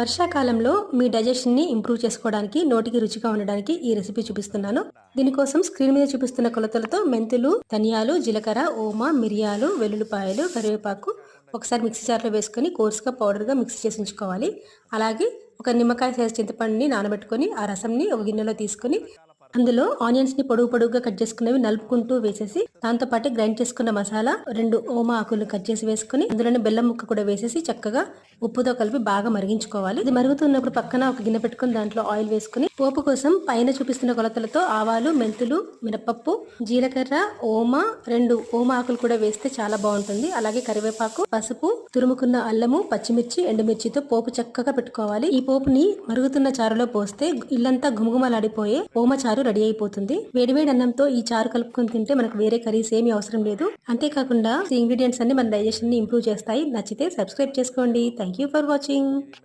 వర్షాకాలంలో మీ డైజెషన్ని ఇంప్రూవ్ చేసుకోవడానికి నోటికి రుచిగా ఉండడానికి ఈ రెసిపీ చూపిస్తున్నాను. దీనికోసం స్క్రీన్ మీద చూపిస్తున్న కొలతలతో మెంతులు ధనియాలు జీలకర్ర ఓమ మిరియాలు వెల్లుల్లిపాయలు కరివేపాకు ఒకసారి మిక్సీ జార్లో వేసుకొని కోర్సుగా పౌడర్గా మిక్స్ చేసి ఉంచుకోవాలి. అలాగే ఒక నిమ్మకాయ సైజ్ చింతపండుని నానబెట్టుకొని ఆ రసంని ఒక గిన్నెలో తీసుకొని అందులో ఆనియన్స్ని పొడుగు పొడుగుగా కట్ చేసుకున్నవి నలుపుకుంటూ వేసేసి దాంతో పాటు గ్రైండ్ చేసుకున్న మసాలా రెండు ఓమా ఆకులు కట్ చేసి వేసుకుని అందులోనే బెల్లం ముక్క కూడా వేసేసి చక్కగా ఉప్పుతో కలిపి బాగా మరిగించుకోవాలి. ఇది మరుగుతున్నప్పుడు పక్కన ఒక గిన్నె పెట్టుకుని దాంట్లో ఆయిల్ వేసుకుని పోపు కోసం పైన చూపిస్తున్న కొలతలతో ఆవాలు మెంతులు మినపప్పు జీలకర్ర ఓమా రెండు ఓమా ఆకులు కూడా వేస్తే చాలా బాగుంటుంది. అలాగే కరివేపాకు పసుపు తురుముకున్న అల్లము పచ్చిమిర్చి ఎండుమిర్చితో పోపు చక్కగా పెట్టుకోవాలి. ఈ పోపుని మరుగుతున్న చారులో పోస్తే ఇల్లంతా గుమగుమలాడిపోయే ఓమ చారు రెడీ అయిపోతుంది. వేడివేడి అన్నంతో ఈ చారు కలుపుకొని తింటే మనకు వేరే కర్రీస్ ఏమీ అవసరం లేదు. అంతేకాకుండా ఇంగ్రీడియంట్స్ అన్ని మన డైజెషన్ని ఇంప్రూవ్ చేస్తాయి. నచ్చితే సబ్స్క్రైబ్ చేసుకోండి. Thank you for watching